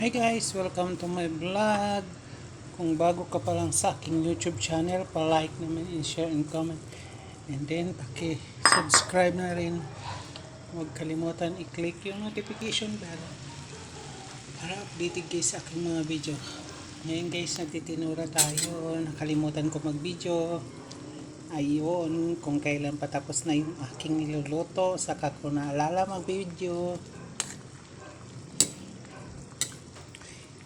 Hi guys, welcome to my vlog. Kung bago ka pa lang sa aking YouTube channel, pa-like naman and share and comment. And then, paki-subscribe na rin. Huwag kalimutan i-click yung notification bell para updated kayo sa aking mga video. Ngayon guys, nagtitinura tayo. Nakalimutan ko mag-video. Ayun, kung kailan patapos na yung aking niluluto, saka ko naalala mag-video.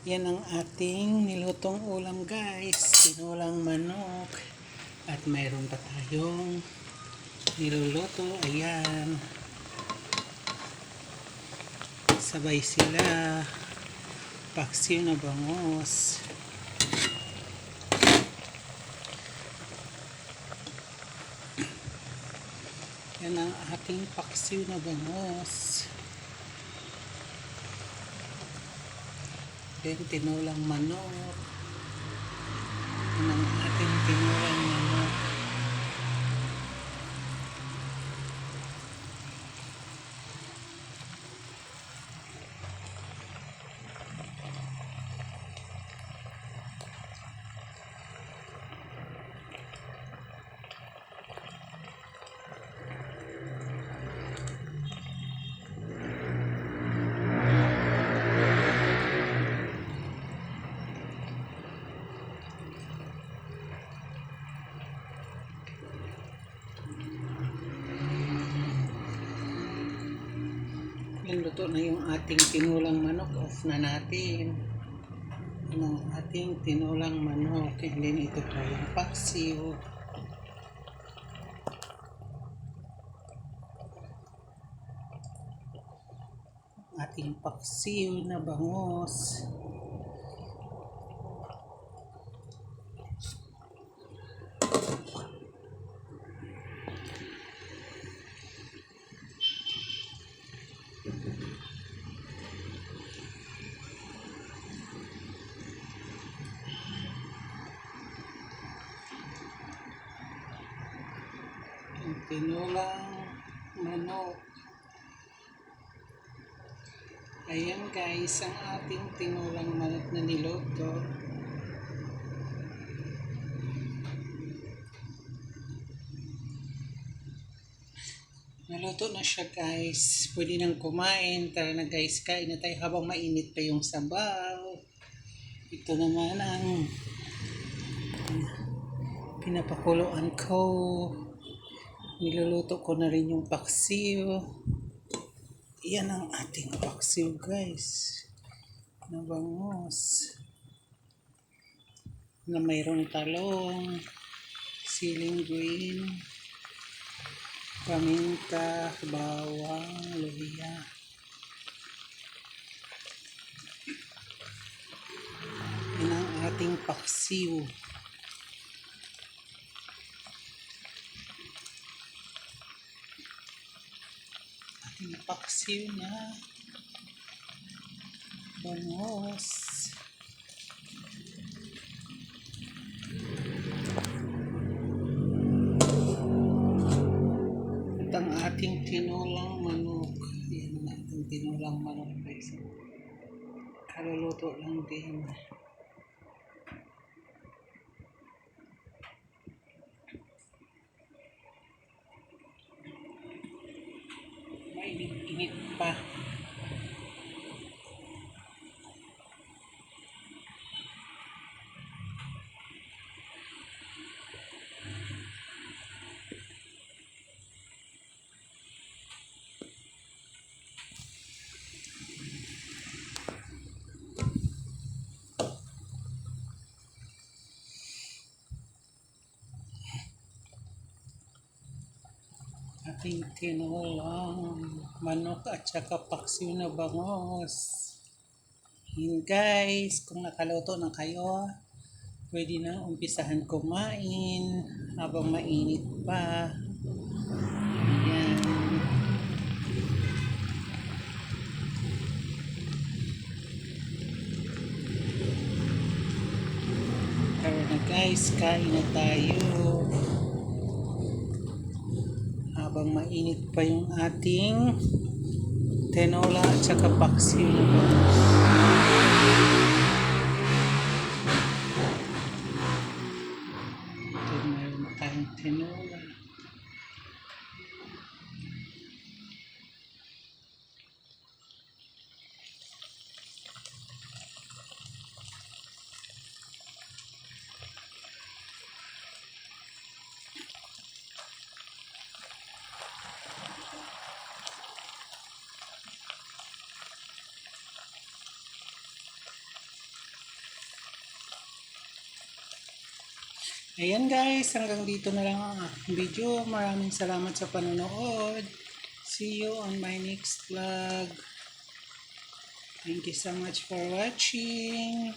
Yan ang ating nilutong ulam guys. Tinulang manok. At mayroon pa tayong niluluto. Ayan. Sabay sila. Paksiw na bangos. Yan ang ating paksiw na bangos. Then, tinulang manok. Yan ang ating tinulang manok. Yan, na yung ating tinulang manok. Off na natin. Ang ating tinulang manok. And then, ito pa yung paksiw. Ating paksiw na bangos. Yung tinulang manok. Ayan guys, ang ating tinulang manok na niluto. Naluto na siya guys. Pwede nang kumain. Tara na guys, kain na tayo habang mainit pa yung sabaw. Ito naman ang pinapakuluan ko. Niluluto ko na rin yung paksiw. Yan ang ating paksiw guys. Na bangos. Na mayroong talong, siling green, paminta, bawang, luya. Yan ang ating paksiw. Paksiw na bangos. Ang ating tinulang manok. Yan ang ating tinulang manok guys. Kaluluto lang din. Mainit-init pa. Ating tinulang manok at saka paksiw na bangos. Yun guys, kung nakaluto na kayo, pwede na umpisahan kumain habang mainit pa. Ayan. Tara na guys, kain na tayo habang mainit pa yung ating tenola at saka paksi. Ito meron tayong tenola. Ayan guys, hanggang dito na lang ang video. Maraming salamat sa panonood. See you on my next vlog. Thank you so much for watching.